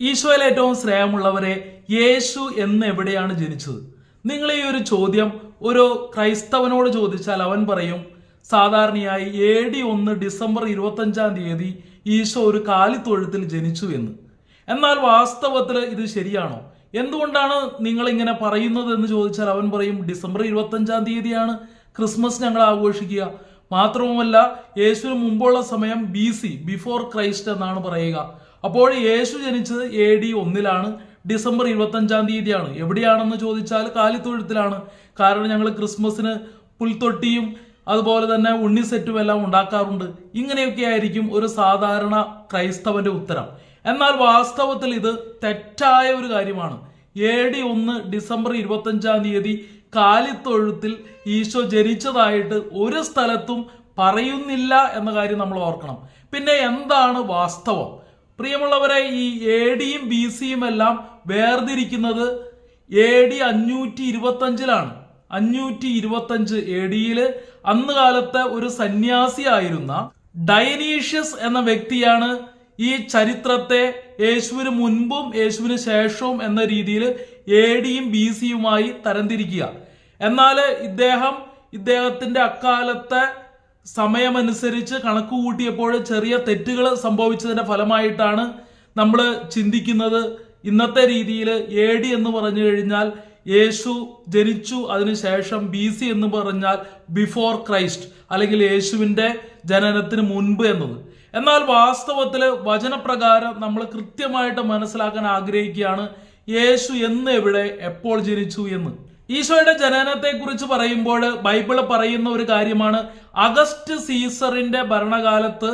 ഈശോയിൽ ഏറ്റവും ശ്രേയമുള്ളവരെ യേശു എന്ന് എവിടെയാണ് ജനിച്ചത്? നിങ്ങൾ ഈ ഒരു ചോദ്യം ഒരു ക്രൈസ്തവനോട് ചോദിച്ചാൽ അവൻ പറയും സാധാരണയായി എ ഡി ഒന്ന് ഡിസംബർ ഇരുപത്തഞ്ചാം തീയതി ഈശോ ഒരു കാലിത്തൊഴുത്തിൽ ജനിച്ചു എന്ന്. എന്നാൽ വാസ്തവത്തിൽ ഇത് ശരിയാണോ? എന്തുകൊണ്ടാണ് നിങ്ങൾ ഇങ്ങനെ പറയുന്നത് എന്ന് ചോദിച്ചാൽ അവൻ പറയും ഡിസംബർ ഇരുപത്തഞ്ചാം തീയതിയാണ് ക്രിസ്മസ് ഞങ്ങൾ ആഘോഷിക്കുക. മാത്രവുമല്ല യേശുവിന് മുമ്പുള്ള സമയം ബി സി ബിഫോർ ക്രൈസ്റ്റ് എന്നാണ് പറയുക. അപ്പോൾ യേശു ജനിച്ചത് എ ഡി ഒന്നിലാണ്. ഡിസംബർ ഇരുപത്തഞ്ചാം തീയതിയാണ്. എവിടെയാണെന്ന് ചോദിച്ചാൽ കാലിത്തൊഴുത്തിലാണ്. കാരണം ഞങ്ങൾ ക്രിസ്മസിന് പുൽത്തൊട്ടിയും അതുപോലെ തന്നെ ഉണ്ണിസെറ്റും എല്ലാം ഉണ്ടാക്കാറുണ്ട്. ഇങ്ങനെയൊക്കെ ആയിരിക്കും ഒരു സാധാരണ ക്രൈസ്തവന്റെ ഉത്തരം. എന്നാൽ വാസ്തവത്തിൽ ഇത് തെറ്റായ ഒരു കാര്യമാണ്. എ ഡി ഒന്ന് ഡിസംബർ ഇരുപത്തഞ്ചാം തീയതി കാലിത്തൊഴുത്തിൽ ഈശോ ജനിച്ചതായിട്ട് ഒരു സ്ഥലത്തും പറയുന്നില്ല എന്ന കാര്യം നമ്മൾ ഓർക്കണം. പിന്നെ എന്താണ് വാസ്തവം? പ്രിയമുള്ളവരെ ഈ എ ഡിയും ബി സിയും എല്ലാം വേർതിരിക്കുന്നത് എ ഡി അഞ്ഞൂറ്റി ഇരുപത്തഞ്ചിലാണ് അഞ്ഞൂറ്റി ഇരുപത്തഞ്ച് എ ഡിയിൽ അന്ന് കാലത്തെ ഒരു സന്യാസിയായിരുന്ന ഡൈനീഷ്യസ് എന്ന വ്യക്തിയാണ് ഈ ചരിത്രത്തെ യേശുവിന് മുൻപും യേശുവിന് ശേഷവും എന്ന രീതിയിൽ എ ഡിയും ബി സിയുമായി തരംതിരിക്കുക. എന്നാൽ ഇദ്ദേഹം ഇദ്ദേഹത്തിന്റെ അക്കാലത്തെ സമയമനുസരിച്ച് കണക്ക് കൂട്ടിയപ്പോൾ ചെറിയ തെറ്റുകൾ സംഭവിച്ചതിന്റെ ഫലമായിട്ടാണ് നമ്മൾ ചിന്തിക്കുന്നത്. ഇന്നത്തെ രീതിയിൽ എ ഡി എന്ന് പറഞ്ഞു കഴിഞ്ഞാൽ യേശു ജനിച്ചു അതിനുശേഷം ബി സി എന്ന് പറഞ്ഞാൽ ബിഫോർ ക്രൈസ്റ്റ് അല്ലെങ്കിൽ യേശുവിന്റെ ജനനത്തിന് മുൻപ് എന്നത്. എന്നാൽ വാസ്തവത്തിൽ വചനപ്രകാരം നമ്മൾ കൃത്യമായിട്ട് മനസ്സിലാക്കാൻ ആഗ്രഹിക്കുകയാണ് യേശു എന്ന് എവിടെ എപ്പോൾ ജനിച്ചു എന്ന്. ഈശോയുടെ ജനനത്തെക്കുറിച്ച് പറയുമ്പോൾ ബൈബിൾ പറയുന്ന ഒരു കാര്യമാണ് അഗസ്റ്റ് സീസറിന്റെ ഭരണകാലത്ത്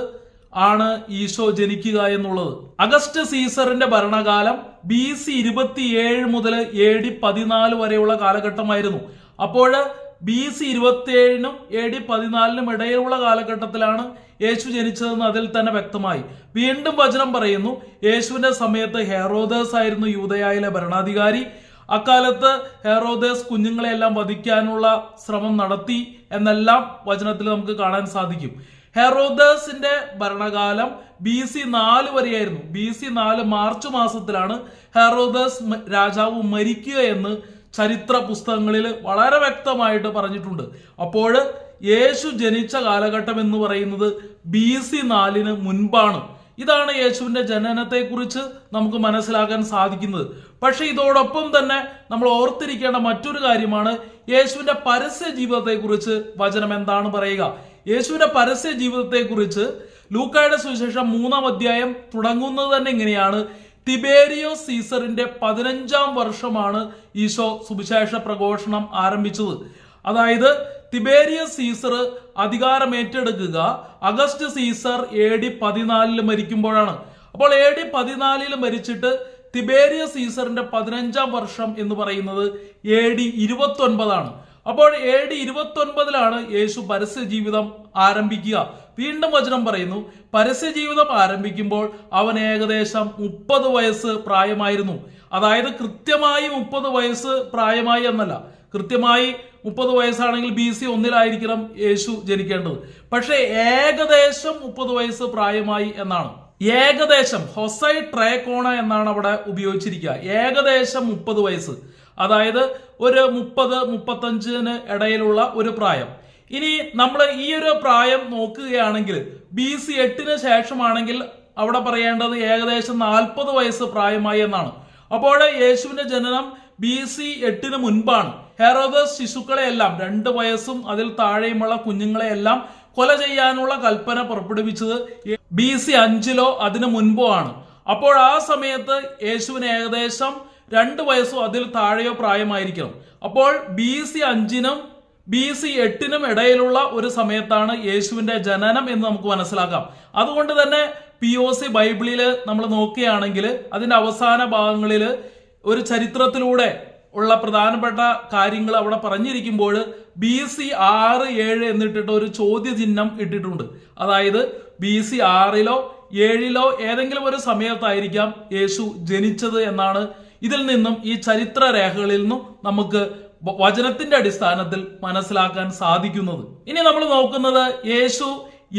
ആണ് ഈശോ ജനിക്കുക എന്നുള്ളത്. അഗസ്റ്റ് സീസറിന്റെ ഭരണകാലം ബി സി ഇരുപത്തിയേഴ് മുതൽ എ ഡി പതിനാല് വരെയുള്ള കാലഘട്ടമായിരുന്നു. അപ്പോൾ ബി സി ഇരുപത്തിയേഴിനും എ ഡി പതിനാലിനും ഇടയിലുള്ള കാലഘട്ടത്തിലാണ് യേശു ജനിച്ചതെന്ന് അതിൽ തന്നെ വ്യക്തമായി. വീണ്ടും വചനം പറയുന്നു യേശുവിന്റെ സമയത്ത് ഹെറോദസ് ആയിരുന്നു യൂതയായിലെ ഭരണാധികാരി. അക്കാലത്ത് ഹെറോദേസ് കുഞ്ഞുങ്ങളെല്ലാം വധിക്കാനുള്ള ശ്രമം നടത്തി എന്നെല്ലാം വചനത്തിൽ നമുക്ക് കാണാൻ സാധിക്കും. ഹെറോദേസിന്റെ ഭരണകാലം ബി സി നാല് വരെയായിരുന്നു. ബി സി നാല് മാർച്ച് മാസത്തിലാണ് ഹെറോദേസ് രാജാവ് മരിക്കുക എന്ന് ചരിത്ര പുസ്തകങ്ങളിൽ വളരെ വ്യക്തമായിട്ട് പറഞ്ഞിട്ടുണ്ട്. അപ്പോൾ യേശു ജനിച്ച കാലഘട്ടം എന്ന് പറയുന്നത് ബി സി നാലിന് മുൻപാണ്. ഇതാണ് യേശുവിന്റെ ജനനത്തെക്കുറിച്ച് നമുക്ക് മനസ്സിലാക്കാൻ സാധിക്കുന്നത്. പക്ഷെ ഇതോടൊപ്പം തന്നെ നമ്മൾ ഓർത്തിരിക്കേണ്ട മറ്റൊരു കാര്യമാണ് യേശുവിന്റെ പരസ്യ ജീവിതത്തെ കുറിച്ച് വചനം എന്താണ് പറയുക? യേശുവിന്റെ പരസ്യ ജീവിതത്തെ കുറിച്ച് ലൂക്കായുടെ സുവിശേഷം മൂന്നാം അധ്യായം തുടങ്ങുന്നത് തന്നെ ഇങ്ങനെയാണ്. തിബേരിയോ സീസറിന്റെ പതിനഞ്ചാം വർഷമാണ് ഈശോ സുവിശേഷ പ്രഘോഷണം ആരംഭിച്ചത്. അതായത് തിബേരിയസ് സീസർ അധികാരം ഏറ്റെടുക്കുക അഗസ്റ്റ് സീസർ എ ഡി പതിനാലിൽ മരിക്കുമ്പോഴാണ്. അപ്പോൾ എ ഡി പതിനാലിൽ മരിച്ചിട്ട് തിബേരിയസ് സീസറിന്റെ പതിനഞ്ചാം വർഷം എന്ന് പറയുന്നത് എ ഡി ഇരുപത്തി ഒൻപതാണ് അപ്പോൾ എ ഡി ഇരുപത്തി ഒൻപതിലാണ് യേശു പരസ്യ ജീവിതം ആരംഭിക്കുക. വീണ്ടും വചനം പറയുന്നു പരസ്യ ജീവിതം ആരംഭിക്കുമ്പോൾ അവൻ ഏകദേശം മുപ്പത് വയസ്സ് പ്രായമായിരുന്നു. അതായത് കൃത്യമായി മുപ്പത് വയസ്സ് പ്രായമായി എന്നല്ല കൃത്യമായി മുപ്പത് വയസ്സാണെങ്കിൽ ബി സി ഒന്നിലായിരിക്കണം യേശു ജനിക്കേണ്ടത്. പക്ഷേ ഏകദേശം മുപ്പത് വയസ്സ് പ്രായമായി എന്നാണ്. ഏകദേശം ഹൊസൈ ട്രേക്കോണ എന്നാണ് അവിടെ ഉപയോഗിച്ചിരിക്കുക. ഏകദേശം മുപ്പത് വയസ്സ്. അതായത് ഒരു മുപ്പത് മുപ്പത്തഞ്ചിന് ഇടയിലുള്ള ഒരു പ്രായം. ഇനി നമ്മൾ ഈ ഒരു പ്രായം നോക്കുകയാണെങ്കിൽ ബി സി എട്ടിന് ശേഷമാണെങ്കിൽ അവിടെ പറയേണ്ടത് ഏകദേശം നാൽപ്പത് വയസ്സ് പ്രായമായി എന്നാണ്. അപ്പോൾ യേശുവിന്റെ ജനനം ബി സി എട്ടിന് മുൻപാണ്. ഹെറോദസ് ശിശുക്കളെയെല്ലാം രണ്ട് വയസ്സും അതിൽ താഴെയുമുള്ള കുഞ്ഞുങ്ങളെയെല്ലാം കൊല ചെയ്യാനുള്ള കൽപ്പന പുറപ്പെടുവിച്ചത് ബി സി അഞ്ചിലോ അതിനു മുൻപോ ആണ്. അപ്പോൾ ആ സമയത്ത് യേശുവിന് ഏകദേശം രണ്ട് വയസ്സോ അതിൽ താഴെയോ പ്രായമായിരിക്കണം. അപ്പോൾ ബി സി അഞ്ചിനും ബി സി എട്ടിനും ഇടയിലുള്ള ഒരു സമയത്താണ് യേശുവിന്റെ ജനനം എന്ന് നമുക്ക് മനസ്സിലാക്കാം. അതുകൊണ്ട് തന്നെ പി ഒ സി ബൈബിളിൽ നമ്മൾ നോക്കുകയാണെങ്കിൽ അതിന്റെ അവസാന ഭാഗങ്ങളിൽ ഒരു ചരിത്രത്തിലൂടെ ഉള്ള പ്രധാനപ്പെട്ട കാര്യങ്ങൾ അവിടെ പറഞ്ഞിരിക്കുമ്പോൾ ബി സി ആറ് ഏഴ് എന്നിട്ടിട്ട് ഒരു ചോദ്യചിഹ്നം ഇട്ടിട്ടുണ്ട്. അതായത് ബി സി ആറിലോ ഏഴിലോ ഏതെങ്കിലും ഒരു സമയത്തായിരിക്കാം യേശു ജനിച്ചത് എന്നാണ് ഇതിൽ നിന്നും ഈ ചരിത്ര രേഖകളിൽ നിന്നും നമുക്ക് വചനത്തിന്റെ അടിസ്ഥാനത്തിൽ മനസ്സിലാക്കാൻ സാധിക്കുന്നത്. ഇനി നമ്മൾ നോക്കുന്നത് യേശു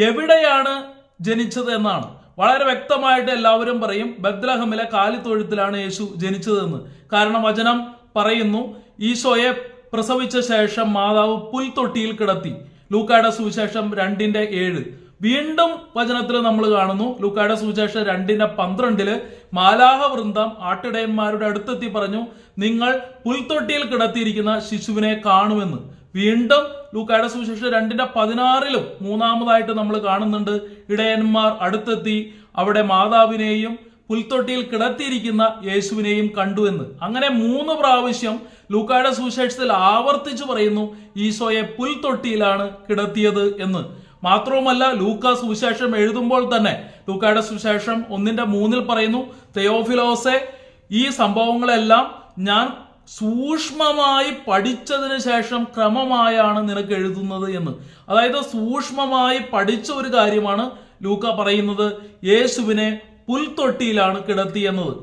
എവിടെയാണ് ജനിച്ചത് എന്നാണ്. വളരെ വ്യക്തമായിട്ട് എല്ലാവരും പറയും ബദ്ലഹമിലെ കാലിത്തൊഴുത്തിലാണ് യേശു ജനിച്ചതെന്ന്. കാരണം വചനം പറയുന്നു ഈശോയെ പ്രസവിച്ച ശേഷം മാതാവ് പുൽത്തൊട്ടിയിൽ കിടത്തി. ലൂക്കായുടെ സുവിശേഷം രണ്ടിന്റെ ഏഴ്. വീണ്ടും വചനത്തിൽ നമ്മൾ കാണുന്നു ലൂക്കായുടെ സുവിശേഷം രണ്ടിന്റെ പന്ത്രണ്ടിൽ മാലാഹ വൃന്ദം ആട്ടിടയന്മാരുടെ അടുത്തെത്തി പറഞ്ഞു നിങ്ങൾ പുൽത്തൊട്ടിയിൽ കിടത്തിയിരിക്കുന്ന ശിശുവിനെ കാണുമെന്ന്. വീണ്ടും ലൂക്കായുടെ സുവിശേഷം രണ്ടിന്റെ പതിനാറിലും മൂന്നാമതായിട്ട് നമ്മൾ കാണുന്നുണ്ട് ഇടയന്മാർ അടുത്തെത്തി അവിടെ മാതാവിനെയും പുൽത്തൊട്ടിയിൽ കിടത്തിയിരിക്കുന്ന യേശുവിനെയും കണ്ടു എന്ന്. അങ്ങനെ മൂന്ന് പ്രാവശ്യം ലൂക്കായുടെ സുവിശേഷത്തിൽ ആവർത്തിച്ചു പറയുന്നു ഈശോയെ പുൽത്തൊട്ടിയിലാണ് കിടത്തിയത് എന്ന്. മാത്രവുമല്ല ലൂക്ക സുവിശേഷം എഴുതുമ്പോൾ തന്നെ ലൂക്കായുടെ സുവിശേഷം ഒന്നിന്റെ മൂന്നിൽ പറയുന്നു തെയോഫിലോസെ ഈ സംഭവങ്ങളെല്ലാം ഞാൻ സൂക്ഷ്മമായി പഠിച്ചതിന് ശേഷം ക്രമമായാണ് നിനക്ക് എഴുതുന്നത് എന്ന്. അതായത് സൂക്ഷ്മമായി പഠിച്ച ഒരു കാര്യമാണ് ലൂക്ക പറയുന്നത് യേശുവിനെ പുൽത്തൊട്ടിയിലാണ് കിടത്തിയെന്നത്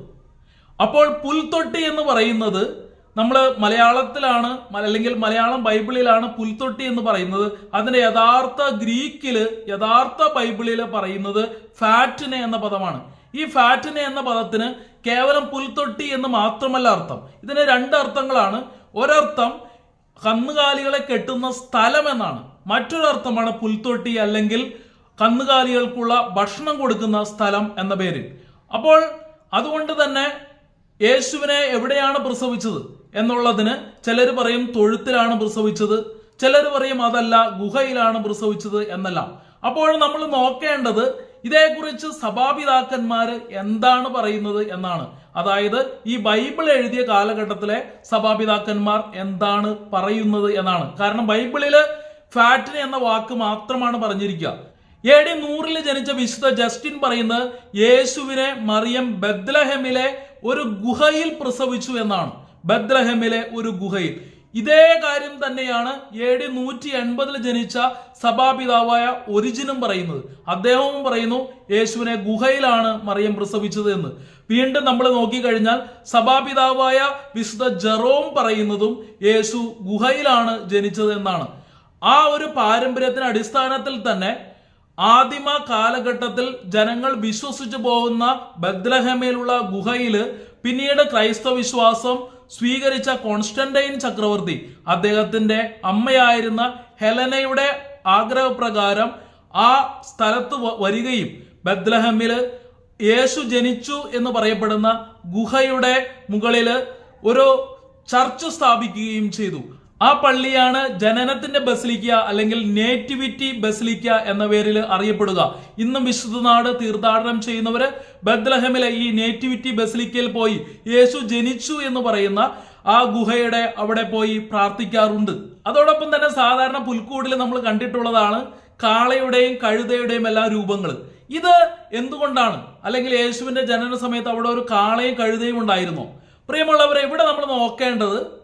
അപ്പോൾ പുൽത്തൊട്ടി എന്ന് പറയുന്നത് നമ്മൾ മലയാളത്തിലാണ് അല്ലെങ്കിൽ മലയാളം ബൈബിളിലാണ് പുൽത്തൊട്ടി എന്ന് പറയുന്നത്. അതിന്റെ യഥാർത്ഥ ഗ്രീക്കിൽ യഥാർത്ഥ ബൈബിളിൽ പറയുന്നത് ഫാറ്റിനെ എന്ന പദമാണ്. ഈ ഫാറ്റിനെ എന്ന പദത്തിന് കേവലം പുൽത്തൊട്ടി എന്ന് മാത്രമല്ല അർത്ഥം. ഇതിന് രണ്ട് അർത്ഥങ്ങളാണ്. ഒരർത്ഥം കന്നുകാലികളെ കെട്ടുന്ന സ്ഥലം എന്നാണ്. മറ്റൊരർത്ഥമാണ് പുൽത്തൊട്ടി അല്ലെങ്കിൽ കന്നുകാലികൾക്കുള്ള ഭക്ഷണം കൊടുക്കുന്ന സ്ഥലം എന്ന പേര് അപ്പോൾ അതുകൊണ്ട് തന്നെ യേശുവിനെ എവിടെയാണ് പ്രസവിച്ചത് എന്നുള്ളതിന് ചിലർ പറയും തൊഴുത്തിലാണ് പ്രസവിച്ചത് ചിലർ പറയും അതല്ല ഗുഹയിലാണ് പ്രസവിച്ചത് എന്നെല്ലാം. അപ്പോൾ നമ്മൾ നോക്കേണ്ടത് ഇതേക്കുറിച്ച് സഭാപിതാക്കന്മാർ എന്താണ് പറയുന്നത് എന്നാണ്. അതായത് ഈ ബൈബിൾ എഴുതിയ കാലഘട്ടത്തിലെ സഭാപിതാക്കന്മാർ എന്താണ് പറയുന്നത് എന്നാണ്. കാരണം ബൈബിളിൽ ഫാറ്റിന് എന്ന വാക്ക് മാത്രമാണ് പറഞ്ഞിരിക്കുക. എ ഡി നൂറിൽ ജനിച്ച വിശുദ്ധ ജസ്റ്റിൻ പറയുന്നത് യേശുവിനെ മറിയം ബദ്ലഹമിലെ ഒരു ഗുഹയിൽ പ്രസവിച്ചു എന്നാണ്. ബദ്ലഹമിലെ ഒരു ഗുഹയിൽ. ഇതേ കാര്യം തന്നെയാണ് എ ഡി നൂറ്റി എൺപതിൽ ജനിച്ച സഭാപിതാവായ ഒരിജിനും പറയുന്നത്. അദ്ദേഹവും പറയുന്നു യേശുവിനെ ഗുഹയിലാണ് മറിയം പ്രസവിച്ചത് എന്ന്. വീണ്ടും നമ്മൾ നോക്കിക്കഴിഞ്ഞാൽ സഭാപിതാവായ വിശുദ്ധ ജെറോം പറയുന്നതും യേശു ഗുഹയിലാണ് ജനിച്ചത് എന്നാണ്. ആ ഒരു പാരമ്പര്യത്തിന് അടിസ്ഥാനത്തിൽ തന്നെ ആദിമ കാലഘട്ടത്തിൽ ജനങ്ങൾ വിശ്വസിച്ചു പോകുന്ന ബദ്ലഹമയിലുള്ള ഗുഹയിൽ പിന്നീട് ക്രൈസ്തവ വിശ്വാസം സ്വീകരിച്ച കോൺസ്റ്റന്റൈൻ ചക്രവർത്തി അദ്ദേഹത്തിന്റെ അമ്മയായിരുന്ന ഹെലനയുടെ ആഗ്രഹപ്രകാരം ആ സ്ഥലത്ത് വരികയും ബദ്ലഹമിൽ യേശു ജനിച്ചു എന്ന് പറയപ്പെടുന്ന ഗുഹയുടെ മുകളിൽ ഒരു ചർച്ച് സ്ഥാപിക്കുകയും ചെയ്തു. ആ പള്ളിയാണ് ജനനത്തിന്റെ ബസലിക്ക അല്ലെങ്കിൽ നേറ്റിവിറ്റി ബസലിക്ക എന്ന പേരിൽ അറിയപ്പെടുക. ഇന്നും വിശുദ്ധനാട് തീർത്ഥാടനം ചെയ്യുന്നവര് ബദ്ലഹമിലെ ഈ നേറ്റിവിറ്റി ബസലിക്കയിൽ പോയി യേശു ജനിച്ചു എന്ന് പറയുന്ന ആ ഗുഹയുടെ അവിടെ പോയി പ്രാർത്ഥിക്കാറുണ്ട്. അതോടൊപ്പം തന്നെ സാധാരണ പുൽക്കൂടിൽ നമ്മൾ കണ്ടിട്ടുള്ളതാണ് കാളയുടെയും കഴുതയുടെയും എല്ലാ രൂപങ്ങൾ. ഇത് എന്തുകൊണ്ടാണ്? അല്ലെങ്കിൽ യേശുവിന്റെ ജനന സമയത്ത് അവിടെ ഒരു കാളയും കഴുതയും ഉണ്ടായിരുന്നു? പ്രിയമുള്ളവരെ ഇവിടെ നമ്മൾ നോക്കേണ്ടത്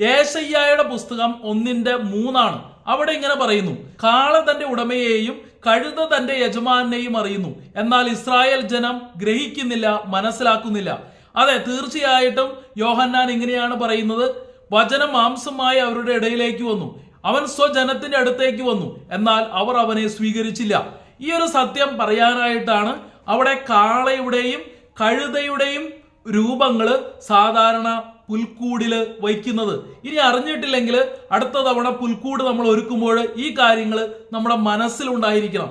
ഏശയ്യായുടെ പുസ്തകം ഒന്നിന്റെ മൂന്നാണ്. അവിടെ ഇങ്ങനെ പറയുന്നു കാള തന്റെ ഉടമയെയും കഴുത തന്റെ യജമാനെയും അറിയുന്നു. എന്നാൽ ഇസ്രായേൽ ജനം ഗ്രഹിക്കുന്നില്ല മനസ്സിലാക്കുന്നില്ല. അതെ തീർച്ചയായിട്ടും യോഹന്നാൻ ഇങ്ങനെയാണ് പറയുന്നത് വചനം മാംസമായി അവരുടെ ഇടയിലേക്ക് വന്നു. അവൻ സ്വജനത്തിന്റെ അടുത്തേക്ക് വന്നു. എന്നാൽ അവർ അവനെ സ്വീകരിച്ചില്ല. ഈ ഒരു സത്യം പറയാനായിട്ടാണ് അവിടെ കാളയുടെയും കഴുതയുടെയും രൂപങ്ങൾ സാധാരണ പുൽക്കൂടിൽ വയ്ക്കുന്നത്. ഇനി അറിഞ്ഞിട്ടില്ലെങ്കിൽ അടുത്ത തവണ പുൽക്കൂട് നമ്മൾ ഒരുക്കുമ്പോൾ ഈ കാര്യങ്ങൾ നമ്മുടെ മനസ്സിലുണ്ടായിരിക്കണം.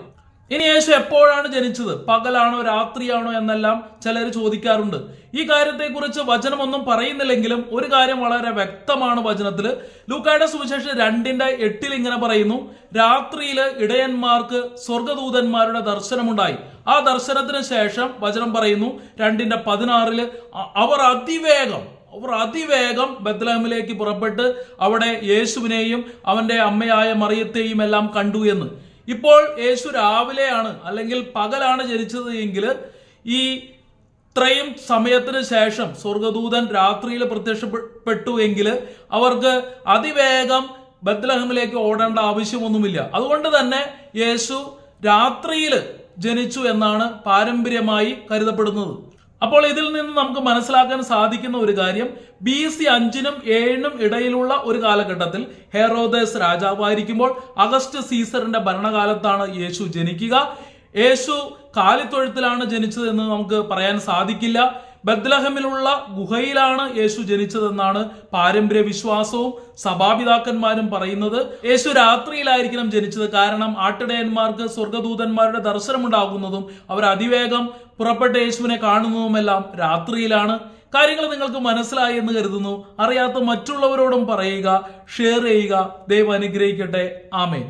ഇനി യേശു എപ്പോഴാണ് ജനിച്ചത്? പകലാണോ രാത്രിയാണോ എന്നെല്ലാം ചിലർ ചോദിക്കാറുണ്ട്. ഈ കാര്യത്തെക്കുറിച്ച് വചനമൊന്നും പറയുന്നില്ലെങ്കിലും ഒരു കാര്യം വളരെ വ്യക്തമാണ് വചനത്തിൽ. ലൂക്കായുടെ സുവിശേഷം രണ്ടിന്റെ എട്ടിൽ ഇങ്ങനെ പറയുന്നു രാത്രിയിൽ ഇടയന്മാർക്ക് സ്വർഗദൂതന്മാരുടെ ദർശനമുണ്ടായി. ആ ദർശനത്തിന് ശേഷം വചനം പറയുന്നു രണ്ടിന്റെ പതിനാറിൽ അവർ അതിവേഗം അവർ അതിവേഗം ബദ്ലഹമിലേക്ക് പുറപ്പെട്ട് അവിടെ യേശുവിനെയും അവന്റെ അമ്മയായ മറിയത്തെയും എല്ലാം കണ്ടു എന്ന്. ഇപ്പോൾ യേശു രാവിലെയാണ് അല്ലെങ്കിൽ പകലാണ് ജനിച്ചത് എങ്കിൽ ഈ ഇത്രയും സമയത്തിന് ശേഷം സ്വർഗദൂതൻ രാത്രിയിൽ പ്രത്യക്ഷപ്പെട്ടു എങ്കിൽ അവർക്ക് അതിവേഗം ബദ്ലഹമിലേക്ക് ഓടേണ്ട ആവശ്യമൊന്നുമില്ല. അതുകൊണ്ട് തന്നെ യേശു രാത്രിയിൽ ജനിച്ചു എന്നാണ് പാരമ്പര്യമായി കരുതപ്പെടുന്നത്. അപ്പോൾ ഇതിൽ നിന്ന് നമുക്ക് മനസ്സിലാക്കാൻ സാധിക്കുന്ന ഒരു കാര്യം ബി സി അഞ്ചിനും ഏഴിനും ഇടയിലുള്ള ഒരു കാലഘട്ടത്തിൽ ഹെറോദേസ് രാജാവായിരിക്കുമ്പോൾ അഗസ്റ്റ് സീസറിന്റെ ഭരണകാലത്താണ് യേശു ജനിക്കുക. യേശു കാലിത്തൊഴുത്തിലാണ് ജനിച്ചതെന്ന് നമുക്ക് പറയാൻ സാധിക്കില്ല. ബദ്ലഹമിലുള്ള ഗുഹയിലാണ് യേശു ജനിച്ചതെന്നാണ് പാരമ്പര്യ വിശ്വാസവും സഭാപിതാക്കന്മാരും പറയുന്നത്. യേശു രാത്രിയിലായിരിക്കണം ജനിച്ചത്. കാരണം ആട്ടിടയന്മാർക്ക് സ്വർഗദൂതന്മാരുടെ ദർശനമുണ്ടാകുന്നതും അവർ അതിവേഗം പുറപ്പെട്ട യേശുവിനെ കാണുന്നതുമെല്ലാം രാത്രിയിലാണ്. കാര്യങ്ങൾ നിങ്ങൾക്ക് മനസ്സിലായി എന്ന് കരുതുന്നു. അറിയാത്ത മറ്റുള്ളവരോടും പറയുക ഷെയർ ചെയ്യുക. ദൈവം അനുഗ്രഹിക്കട്ടെ. ആമേൻ.